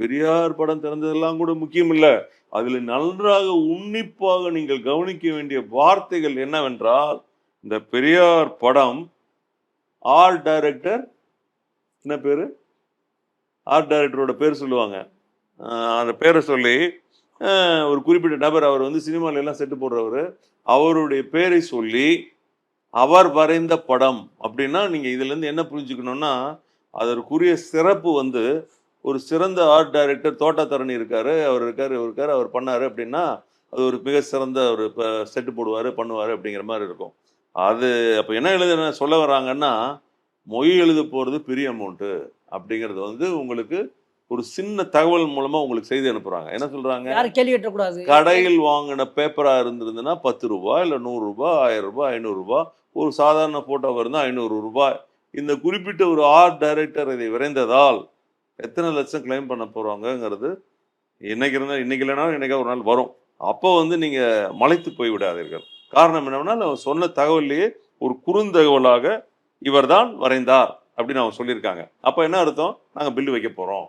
பெரியார் படம் திறந்ததெல்லாம் கூட முக்கியம் இல்லை அதில் நன்றாக உன்னிப்பாக நீங்கள் கவனிக்க வேண்டிய வார்த்தைகள் என்னவென்றால் இந்த பெரியார் படம் ஆர்ட் டைரக்டர் என்ன பேர்? ஆர்ட் டைரக்டரோட பேர் சொல்லுவாங்க. அந்த பேரை சொல்லி ஒரு குறிப்பிட்ட நபர் அவர் வந்து சினிமால எல்லாம் செட்டு போடுறவர். அவருடைய பேரை சொல்லி அவர் வரைந்த படம் அப்படின்னா நீங்கள் இதுலேருந்து என்ன புரிஞ்சுக்கணும்னா அதற்குரிய சிறப்பு வந்து ஒரு சிறந்த ஆர்ட் டைரக்டர் தோட்டத்தரணி இருக்காரு. அவர் இருக்காரு இவர் இருக்காரு. அவர் பண்ணாரு அப்படின்னா அது ஒரு மிக சிறந்த ஒரு செட்டு போடுவாரு பண்ணுவாரு அப்படிங்கிற மாதிரி இருக்கும். அது அப்ப என்ன எழுத சொல்ல வர்றாங்கன்னா மொய் எழுத போறது பெரிய அமௌண்ட்டு அப்படிங்கிறது வந்து உங்களுக்கு ஒரு சின்ன தகவல் மூலமா உங்களுக்கு செய்தி அனுப்புறாங்க. என்ன சொல்றாங்க? யாரும் கேள்வி கேட்டக்கூடாது. கடையில் வாங்கின பேப்பரா இருந்திருந்ததுன்னா பத்து ரூபாய் இல்ல நூறு ரூபாய் ஆயிரம் ரூபாய் ஐநூறு ரூபாய் ஒரு சாதாரண போட்டோ இருந்தா ஐநூறு ரூபாய். இந்த குறிப்பிட்ட ஒரு ஆர்ட் டைரக்டர் இதை விரைந்ததால் எத்தனை லட்சம் கிளைம் பண்ண போகிறாங்கங்கிறது இன்னைக்கு இருந்தால் இன்னைக்கு இல்லைனாலும் இன்னைக்கா ஒரு நாள் வரும். அப்போ வந்து நீங்கள் மலைத்து போய் விடாதீர்கள். காரணம் என்னன்னா அவர் சொன்ன தகவல்லையே ஒரு குறுந்தகவலாக இவர்தான் வரைந்தார் அப்படின்னு அவங்க சொல்லியிருக்காங்க. அப்போ என்ன அர்த்தம்? நாங்கள் பில்லு வைக்க போகிறோம்